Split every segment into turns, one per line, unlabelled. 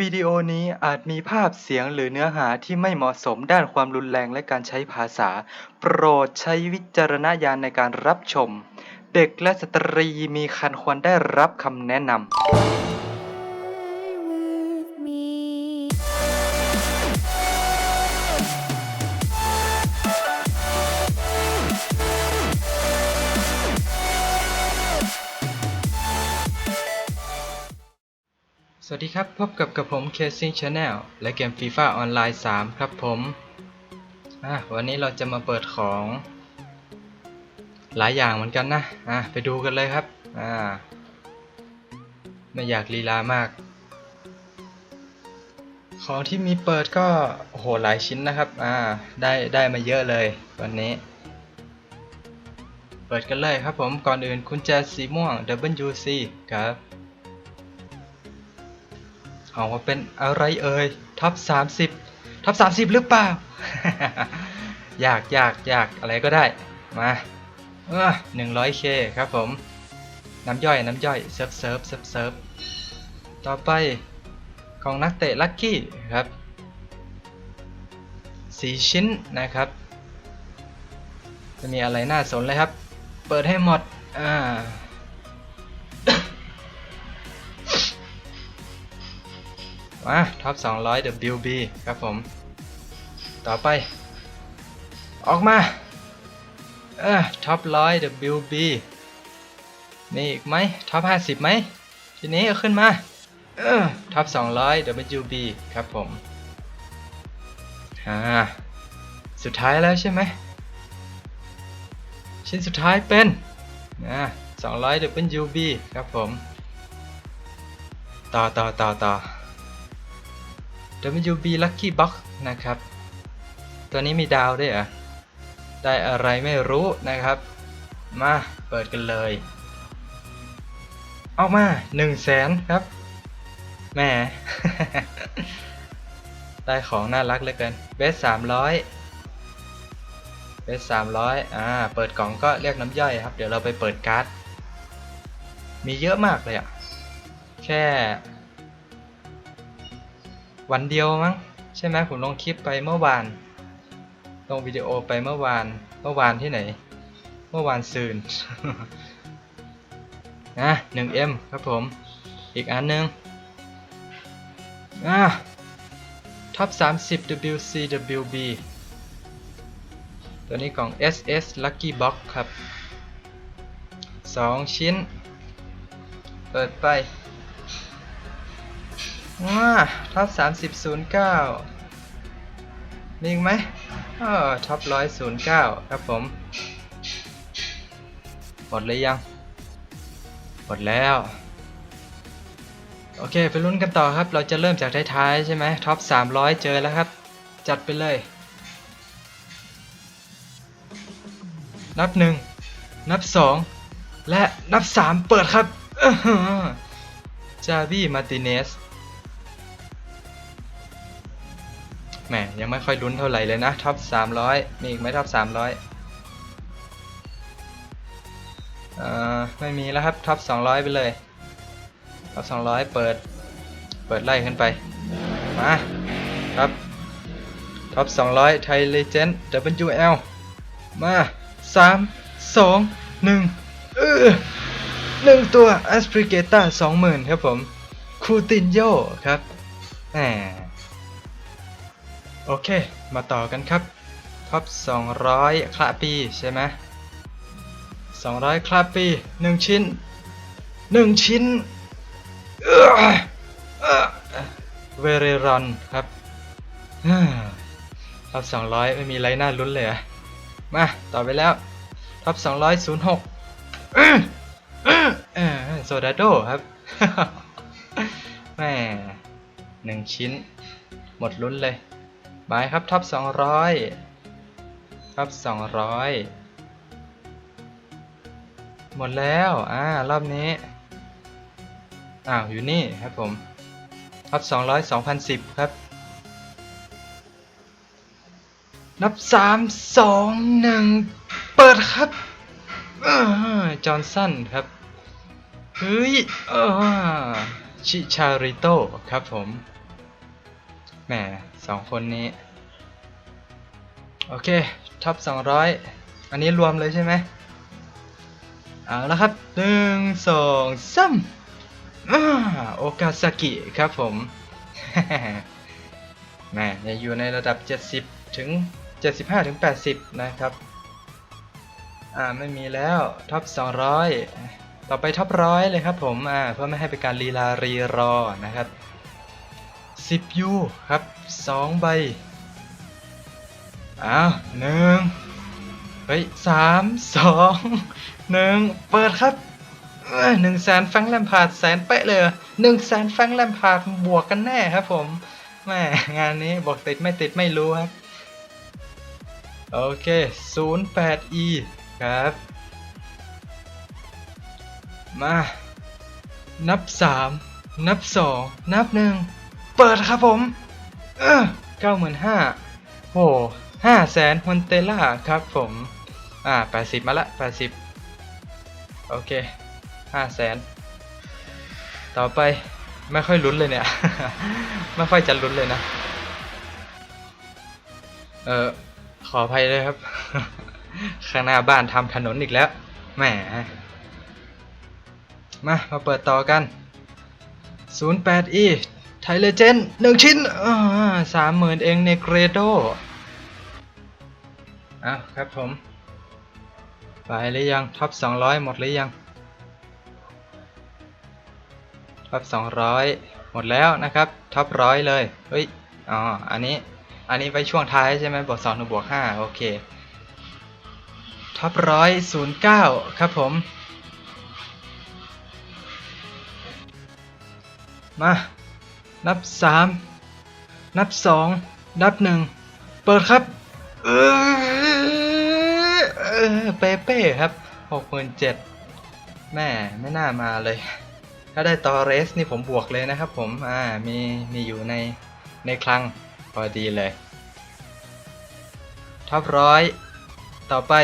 วิดีโอนี้อาจมีภาพเสียงหรือเนื้อหาที่ไม่เหมาะสมด้านความรุนแรงและการใช้ภาษา โปรดใช้วิจารณญาณในการรับชม เด็กและสตรีมีคันควรได้รับคำแนะนำ สวัสดีครับ พบกับกับผม Casing Channel และเกม FIFA ออนไลน์ 3 ครับผมอะวันนี้เราจะมาเปิดของ หลายอย่างเหมือนกันนะอะไปดูกันเลยครับอ่าไม่อยากลีลามาก ของที่มีเปิดก็โอ้โหหลายชิ้นนะครับอ่าได้ได้มาเยอะเลยวันนี้ เปิดกันเลยครับผมก่อนอื่นคุณแจสีม่วง WC ครับ ออกมาเป็นอะไรเอ่ยท็อป30ท็อป30หรือเปล่า อยากอยากอยากอะไรก็ได้ มาเออ 100k คครับผม น้ำย่อยน้ำย่อยเซิร์ฟเซิร์ฟเซิร์ฟเซิร์ฟต่อไปของนักเตะลัคกี้ครับ4ชิ้นนะครับ จะมีอะไรน่าสนเลยครับ เปิดให้หมด อ่า มาท็อป200 WB ครับผม ต่อไป ออกมา เออท็อป100 WB มีอีกไหมท็อป50 ไหม ทีนี้เอาขึ้นมาเออท็อป200 WB ครับผมอ่าสุดท้ายแล้วใช่ไหม ชิ้นสุดท้ายเป็นนะ200 WB ครับผม ต่อต่อต่อต่อ WB Lucky Box นะครับ ตัวนี้มีดาวด้วยเหรอ ได้อะไรไม่รู้นะครับ มาเปิดกันเลย ออกมา1 0 0 0 0แสนครับ แหม่ได้ของน่ารักเหลือเกิน เบส300เบส300อ่า เปิดกล่องก็เรียกน้ำย่อยครับ เดี๋ยวเราไปเปิดการ์ด มีเยอะมากเลยอะแค่ วันเดียวมั้งใช่ไหมผมลงคลิปไปเมื่อวาน ลงวิดีโอไปเมื่อวาน เมื่อวานที่ไหน เมื่อวานซืนนะ 1M ครับผม อีกอันหนึงอะท็อป 30 WCWB ตัวนี้กล่อง SS Lucky Box ครับ 2 ชิ้น เปิดไป ว้าท็อป30 09มีอีกไหมเออท็อปร้อยศูนย์เก้าครับผม หมดเลยยัง หมดแล้ว โอเค ไปลุ้นกันต่อครับ เราจะเริ่มจากท้ายๆใช่ไหมท็อป300เจอแล้วครับ จัดไปเลย นับ1นับ2และนับ3เปิดครับจาวี่มาติเนส แหมยังไม่ค่อยลุ้นเท่าไหร่เลยนะท็อป300 มีอีกไหมท็อป300เอ่อไม่มีแล้วครับท็อป200 ไปเลยท็อป200 เปิด เปิดไล่ขึ้นไป มาครับท็อป200 ไทยเลเจนด์ WL มา 3 2 1เออหนึ่งตัว a s p r i g a t a 20,000 ครับผม คูตินโยครับแหม โอเค มาต่อกันครับ ท็อป 200 คลาปีใช่ไหม200 คลาปี 1 ชิ้น 1 ชิ้นเวเรรอนครับท็อป 200 ไม่มีไรน่าลุ้นเลยอะมาต่อไปแล้ว ท็อป 200 06โซดาโดครับแม่หนึ่งชิ้น หมดลุ้นเลย บายครับท็อป200ท็อป200 หมดแล้ว อ่า รอบนี้ อ้าว อยู่นี่ครับผมท็อป200 2010 ครับ นับ 3 2 1 เปิดครับจอห์นสันครับ เฮ้ยเออชิชาริโตครับผม แหมสองคนนี้ โอเค ท็อป200อันนี้รวมเลยใช่ไหมเอาละครับหนึ่งสองสามอ่าโอกาซากิครับผมแหมจะอยู่ในระดับ 70 ถึง 75 ถึง 80 นะครับ อ่า ไม่มีแล้วท็อป 200 ต่อไปท็อปร้อยเลยครับผม อ่า เพื่อไม่ให้เป็นการลีลารีรอนะครับ 10 U ครับ 2 ใบ อ้าวหนึ่งเฮ้ยสามสองหนึ่งเปิดครับหนึ่งแสนแฟงแลมพาร์ดแสนเป๊ะเลยหนึ่งแสนแฟงแลมพาร์ดบวกกันแน่ครับผมแม่งานนี้บอกติดไม่ติดไม่รู้ครับ โอเค 08e ครับ มา นับ 3 นับ 2 นับ 1 เปิดครับผม เออเก้าหมื่นห้าโหห้าแสนฮอนเตล่าครับผม อ่าแปดสิบมาละแปดสิบโอเคห้าแสนต่อไปไม่ค่อยลุ้นเลยเนี่ย ไม่ค่อยจะลุ้นเลยนะ เออขออภัยเลยครับ ข้างหน้าบ้านทำถนนอีกแล้ว แหม มา มาเปิดต่อกัน 08e ไทเลเจนหนึ่งชิ้นสามหมื่นเองในเกรโดอ้าวครับผม ไปหรือยัง ท็อป200หมดหรือยัง ท็อป200หมดแล้วนะครับ ท็อปร้อยเลย เฮ้ย อ๋อ อันนี้ อันนี้ไปช่วงท้ายใช่ไหมบวกสองถึงบวกห้าโอเค ท็อปร้อยศูนย์เก้าครับผม มา นับ3นับ2นับ1เปิดครับ เออเออเป๊ะๆครับ67,000แม่ไม่น่ามาเลย ถ้าได้ตอเรสนี่ผมบวกเลยนะครับผม อ่า มีมีอยู่ในในคลังพอดีเลย ท็อปร้อยต่อไป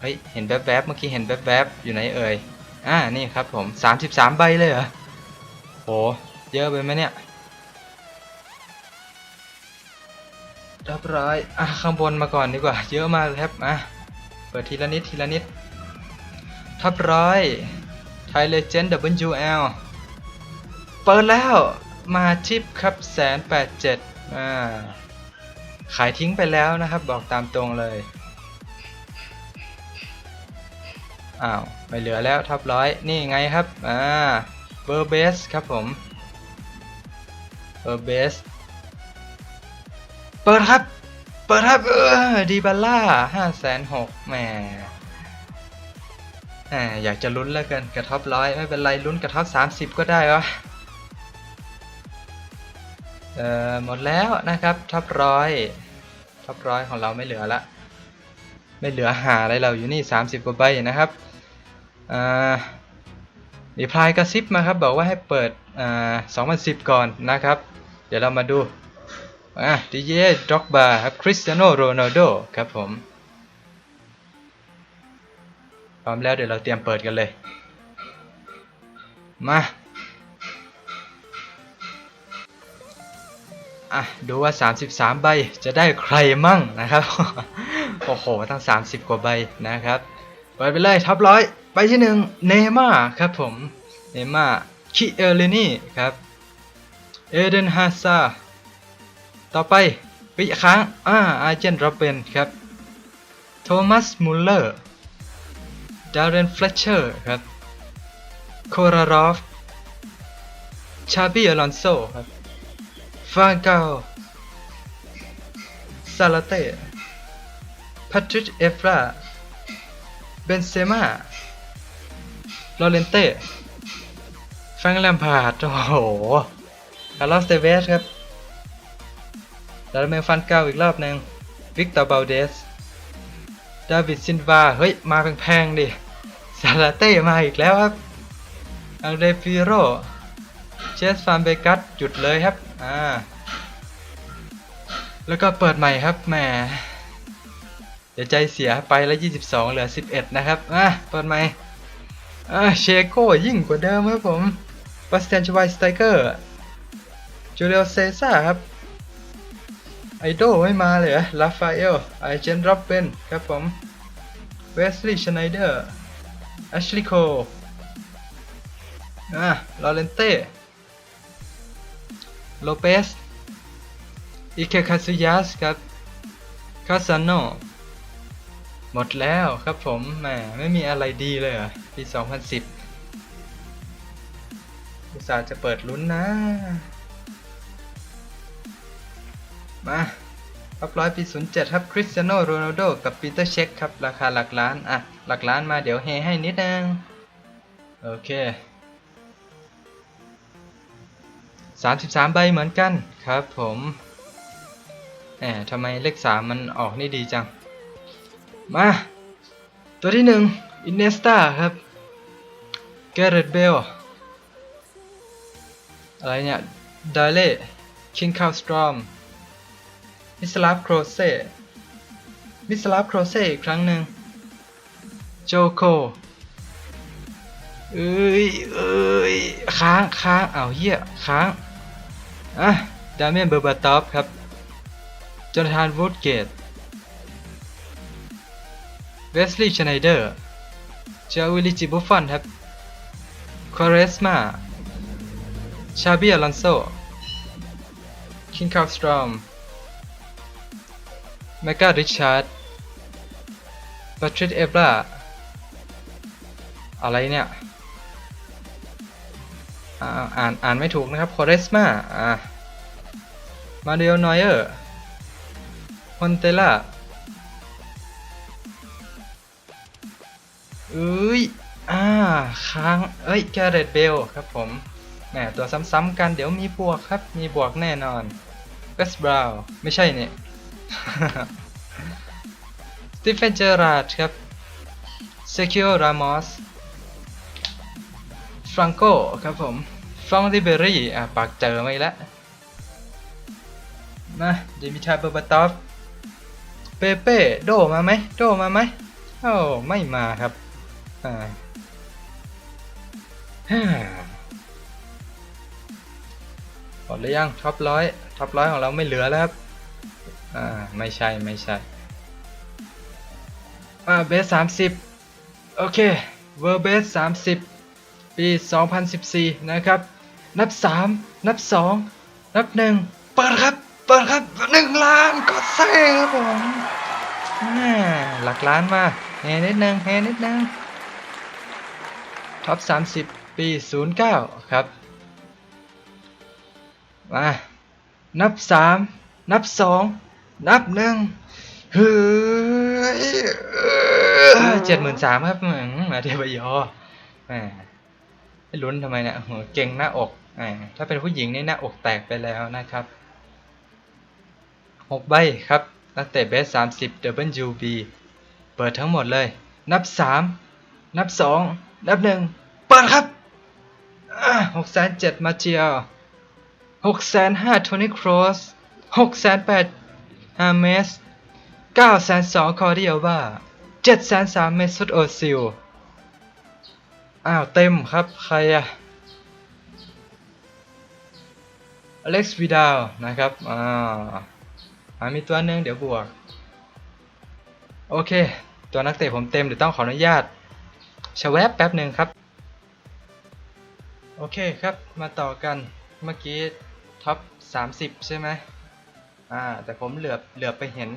เฮ้ย เห็นแวบๆ เมื่อกี้เห็นแวบๆ อยู่ไหนเอ่ย อ่า นี่ครับผม 33 ใบเลยเหรอ โห เยอะไปไหมเนี่ยเรียบร้อยอะข้างบนมาก่อนดีกว่า เยอะมากเลยครับอะเปิดทีละนิดทีละนิดทับร้อยไทยเลเจนด์ WL เปิดแล้วมาชิปครับแสนแปดเจ็ดอ่าขายทิ้งไปแล้วนะครับ บอกตามตรงเลย อ้าว ไม่เหลือแล้วทับร้อย นี่ไงครับ อ่า เบอร์เบสครับผมเบอร์เบสเปิดครับ เปิดครับ เออดีบัลล่าห้าแสนหกแหมแหมอยากจะลุ้นแล้วกันกระท็อปร้อยไม่เป็นไรลุ้นกระท็อปสามสิบก็ได้วะเอ่อหมดแล้วนะครับท็อปร้อยท็อปร้อยของเราไม่เหลือละ ไม่เหลือหาอะไรเราอยู่นี่ 30 กว่าใบนะครับอ่า รีพลายกระซิบมาครับบอกว่าให้เปิดอ่า2010 ก่อนนะครับ เดี๋ยวเรามาดูอะดีเจด็อกบาครับคริสเตียโนโรนัลโดครับผม พร้อมแล้วเดี๋ยวเราเตรียมเปิดกันเลย มาอะดูว่า 33 ใบจะได้ใครมั่งนะครับ โอ้โห ตั้ง 30 กว่าใบนะครับ เปิดไปเลยทับร้อย ใบที่หนึ่งเนม่าครับผมเนม่าคิเอลินี่ครับเอเดนฮาซาต่อไปวิค้างอ่าอาร์เจนโรเบนครับโทมัสมุลเลอร์ดาร์เรนเฟลเชอร์ครับโครารอฟชาบีอลอนโซครับฟานเกาซาลาเต้แพทริกเอฟราเบนเซม่า ลอเรนเต้แฟรงแลมพาร์ดโอ้โหคาร์ลอสเตเวสครับแล้วเมฟันเก้าอีกรอบหนึ่งวิกตอร์บาลเดสดาวิดซินวาเฮ้ย มาแพงๆดิซาลาเต้มาอีกแล้วครับอังเดฟิโรเชสฟานเบกัสหยุดเลยครับ อ่า แล้วก็เปิดใหม่ครับแหมเดี๋ยวใจเสียไปแล้ว 22 เหลือ 11 นะครับ อะ เปิดใหม่ อ่าเชโก้ยิ่งกว่าเดิมครับผมบัสเตียนชวายสไตเกอร์จูเลียเซซ่าครับ ไอดไม่มาเลยลาฟาเอลไอเจนรับเป็นครับผมเวสลีย์ชไนเดอร์แอชลีย์โคอะลอเรนเต้โลเปสอิเคคาซุยัสครับคาซานโน หมดแล้วครับผมแหมไม่มีอะไรดีเลยเหรอปี 2010อุตส่าห์จะเปิดลุ้นนะ มาท็อปร้อยปี 07 ครับคริสเตียโนโรนัลโดกับปีเตอร์เช็คครับ ราคาหลักล้าน อะ หลักล้านมาเดี๋ยวเฮให้นิดนึง โอเค 33 ใบเหมือนกันครับผมแหมทำไมเลข 3 มันออกนี่ดีจัง มา ตัวที่1อินเนสตาครับแกเรตเบลอะไรเนี่ยดาเล่คิงคาวสตรอมมิสลาฟโครเซ่มิสลาฟโครเซ่อีกครั้งหนึ่งโจโคเอ้ยเอ้ยค้างค้างเอ้าเหี้ยค้างอะดาเมียนเบอร์บาตอฟครับจอนาธานวูดเกต เวสลีย์ชไนเดอร์เจอวิลลิจิบุฟฟอนครับคอเรสมาชาบีอลอนโซคิงคาวสตรอมแมการิชาร์ดปาทริกเอฟราอะไรเนี่ยอ่าอ่านอ่านไม่ถูกนะครับคอเรสมาอ่ามาเดลนอยเออร์ฮอนเตล่า เอ้ย อ่า ค้าง เอ้ยแกเรตเบลครับผมแหมตัวซ้ำๆกันเดี๋ยวมีบวกครับ มีบวกแน่นอนเวสบราวไม่ใช่เนี่ยสตีเฟนเจอราดครับเซคิโอรามอสฟรังโกครับผมฟรองดิเบรี่อะปากเจอไม่ละมาเดมิทาเบอร์บาตอฟเปเป้ โดมาไหม โดมาไหมโอ้ไม่มาครับ อ่าฮ่าหมดหรือยังท็อปร้อยท็อปร้อยของเราไม่เหลือแล้วครับ อ่า ไม่ใช่ ไม่ใช่ อ่า เบสสามสิบโอเค เวอร์เบสสามสิบปี 2014 นะครับ นับ 3 นับ 2 นับ 1 เปิดครับ เปิดครับ 1 ล้านกดเซ่ครับผมอ่าหลักล้านมาแฮนิดนึงแฮนิดนึง ท็อป 30 ปี 09 ครับ มา นับ 3 นับ 2 นับ1เฮ้ยเจ็ดหมื่นสามครับอืมมาเทียบยอแหมไม่ลุ้นทำไมเนี่ยโหเก่งหน้าอกแหมถ้าเป็นผู้หญิงนี่หน้าอกแตกไปแล้วนะครับหกใบครับ นักเตะเบสสามสิบ WB เปิดทั้งหมดเลย นับสามนับสอง นับหนึ่งเปิดครับหกแสนเจ็ดมาเจียหกแสนห้าโทนี่ครอสหกแสนแปดฮาเมสเก้าแสนสองคอร์ดิโอวาเจ็ดแสนสามเมสุดโอซิลอ้าวเต็มครับใครอะอเล็กซ์วิดาลนะครับ อ่าอ่ามีตัวหนึ่งเดี๋ยวบวก โอเค ตัวนักเตะผมเต็มเดี๋ยวต้องขออนุญาต ชะแวบแป๊บหนึ่งครับ โอเคครับมาต่อกันเมื่อกี้ท็อป 30 ใช่ไหมอ่าแต่ผมเหลือบเหลือบไปเห็น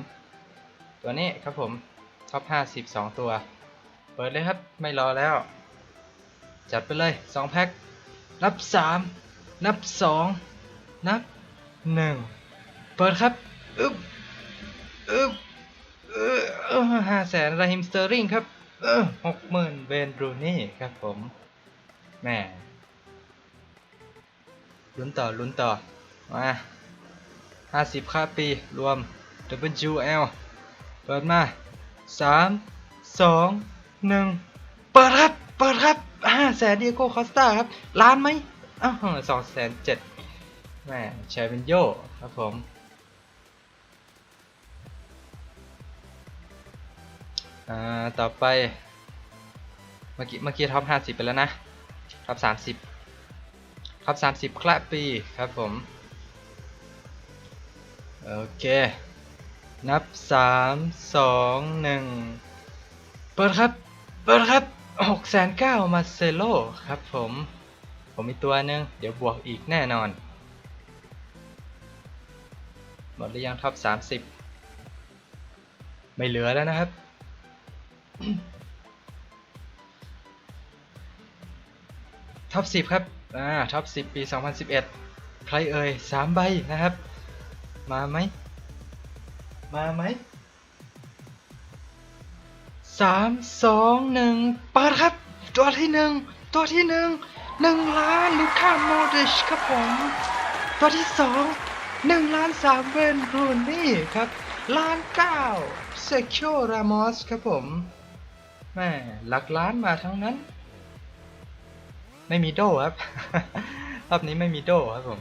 ตัวนี้ครับผมท็อป 50 2 ตัว เปิดเลยครับไม่รอแล้ว จัดไปเลย 2 แพ็ค นับ 3 นับ 2 นับ 1 เปิดครับอึ๊บอึ๊บเออเออห้าแสนราฮิมสเตอร์ริงครับ เออหกหมื่นเวนบรูนี่ครับผมแม่ลุ้นต่อลุ้นต่อมาห้าสิบค่าปีรวม WL เปิดมาสามสองหนึ่งเปิดครับ เปิดครับห้าแสนเดียโก้คอสตาครับ ล้านไหมอ้าวสองแสนเจ็ดแม่แชร์เป็นโยครับผม อ่าต่อไป เมื่อกี้เมื่อกี้ท็อป50ไปแล้วนะท็อป30ท็อป30คละปีครับผม โอเค นับสามสองหนึ่งเปิดครับ เปิดครับหกแสนเก้ามาเซโลครับผม ผมมีตัวหนึ่งเดี๋ยวบวกอีกแน่นอน หมดหรือยังท็อปสามสิบไม่เหลือแล้วนะครับ ท็อปสิบครับ อ่า ท็อปสิบปี 2011 ใครเอ่ยสามใบนะครับ มาไหม มาไหมสามสองหนึ่งเปิดครับ ตัวที่หนึ่งตัวที่หนึ่งหนึ่งล้านลูค่าโมดริชครับผม ตัวที่สองหนึ่งล้านสามเวนรูนี่ครับล้านเก้าเซคิโอรามอสครับผม แม่หลักล้านมาทั้งนั้น ไม่มีโดครับ รอบนี้ไม่มีโดครับผม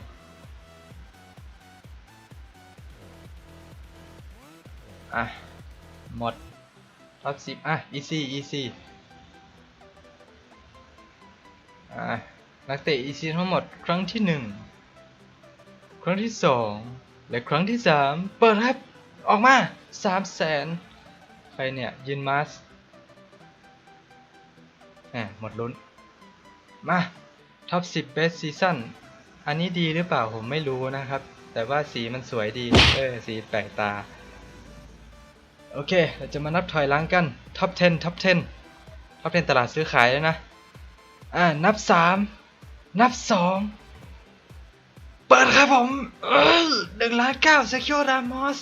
อะ หมดท็อปสิบอะ easy easy อะนักเตะ easy ทั้งหมดครั้งที่หนึ่งครั้งที่สองและครั้งที่สามเปิดครับ ออกมาสามแสนใครเนี่ยยินมาส หมหมดลุ้น มาท็อป10 best season อันนี้ดีหรือเปล่าผมไม่รู้นะครับ แต่ว่าสีมันสวยดี เออ สีแปลกตา โอเค เราจะมานับถอยหลังกันท็อป10ท็อป10ท็อป10 ตลาดซื้อขายแล้วนะ อ่า นับ 3 นับ 2 เปิดครับผมหนึ่งล้านเก้าเซคิโอรามอส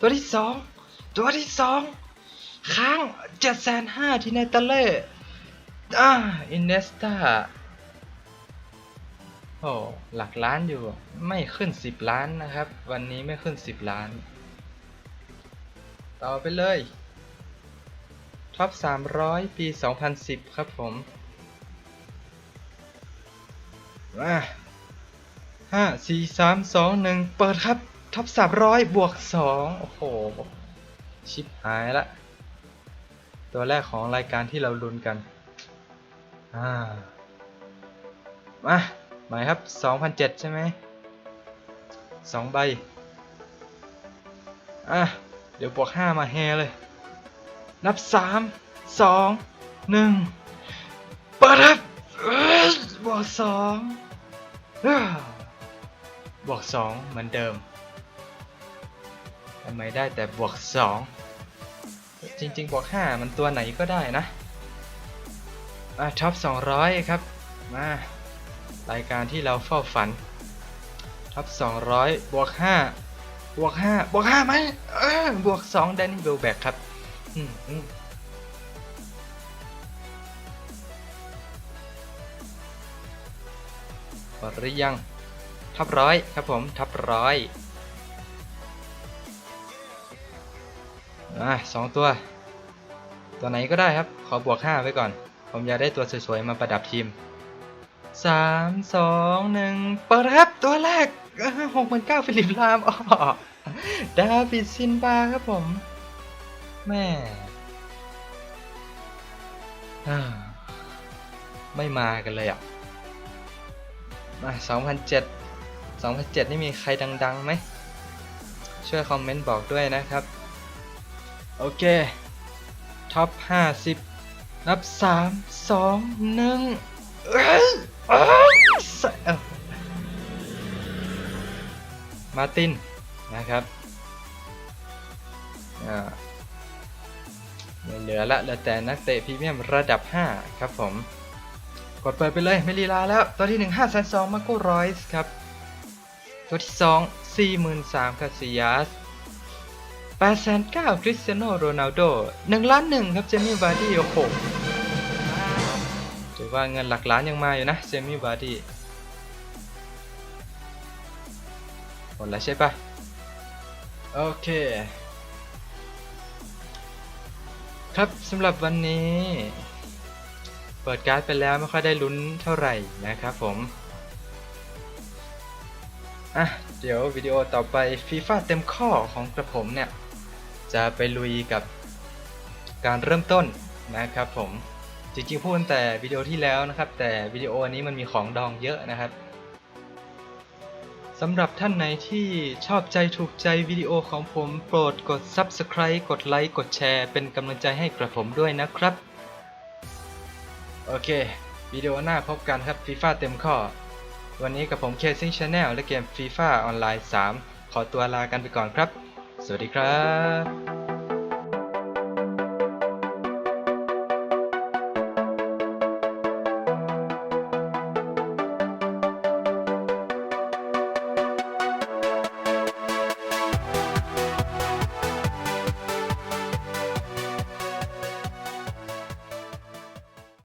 ตัวที่ 2 ตัวที่ 2 ค้างเจ็ดแสนห้าที่ในตะเล่ อ่าอินเนสตาโอ้หลักล้านอยู่ไม่ขึ้น10ล้านนะครับ วันนี้ไม่ขึ้น10ล้าน ต่อไปเลยท็อป300ปี2010ครับผมมาห้าสี่สามสองหนึ่งเปิดครับท็อป300บวก2โอ้โห ชิปหายละ ตัวแรกของรายการที่เราลุ้นกัน อ่า มาหมายครับ2007ใช่ไหมสองใบ อะ เดี๋ยวบวก5มาแฮเลย นับ3 2 1เปิดครับบวก2อ้าวบวก2เหมือนเดิมทำไมได้แต่บวก2จริง ๆ บวก5มันตัวไหนก็ได้นะ มาท็อป 200 ครับ มารายการที่เราเฝ้าฝัน ท็อป 200 บวก 5 บวก 5 บวก 5ไหมเออบวก2แดนนี่เบลแบกครับ อืมอืมหมดหรือยังท็อปร้อยครับผมท็อปร้อยอะสองตัว ตัวไหนก็ได้ครับ ขอบวก5ไว้ก่อน ผมอยากได้ตัวสวยๆ มาประดับทีมสามสองหนึ่งเปิดครับตัวแรกหกหมื่นเก้าฟิลิปลามอ๋อดาวิดซินบาครับผมแม่ไม่มากันเลยอะมา2007 2007 นี่มีใครดังๆไหม ช่วยคอมเมนต์บอกด้วยนะครับ โอเค ท็อป 50 นับ3 2 1เอ้ยเอ้ยใส่เอ้ามาตินนะครับอ่าเหลือละเหลือแต่นักเตะพรีเมียมระดับ 5 ครับผม กดเปิดไปเลยไม่ลีลาแล้ว ตัวที่ 1 5 2 0 0มาโกรอยส์ครับ ตัวที่ 2 43คาซิยัส 8,900คริสเตียโนโรนัลโด1ล้าน1ครับเจมี่วาร์ดี้โอ้โหถือว่าเงินหลักล้านยังมาอยู่นะเจมี่วาร์ดี้หมดแล้วใช่ปะโอเค ครับสำหรับวันนี้ เปิดการ์ดไปแล้วไม่ค่อยได้ลุ้นเท่าไหร่นะครับผมอะเดี๋ยววิดีโอต่อไปฟีฟ่าเต็มข้อของกระผมเนี่ย จะไปลุยกับการเริ่มต้นนะครับผมจริงๆพูดแต่วิดีโอที่แล้วนะครับ แต่วิดีโอนี้มันมีของดองเยอะนะครับสำหรับท่านไหนที่ชอบใจถูกใจวิดีโอของผมโปรดกด Subscribe กดไลค์กดแชร์เป็นกำลังใจให้กระผมด้วยนะครับ โอเค วิดีโอหน้าพบกันครับ FIFA เต็มข้อ วันนี้กับผม Casing Channel และเกม FIFA ออนไลน์ 3 ขอตัวลากันไปก่อนครับ สวัสดีครับ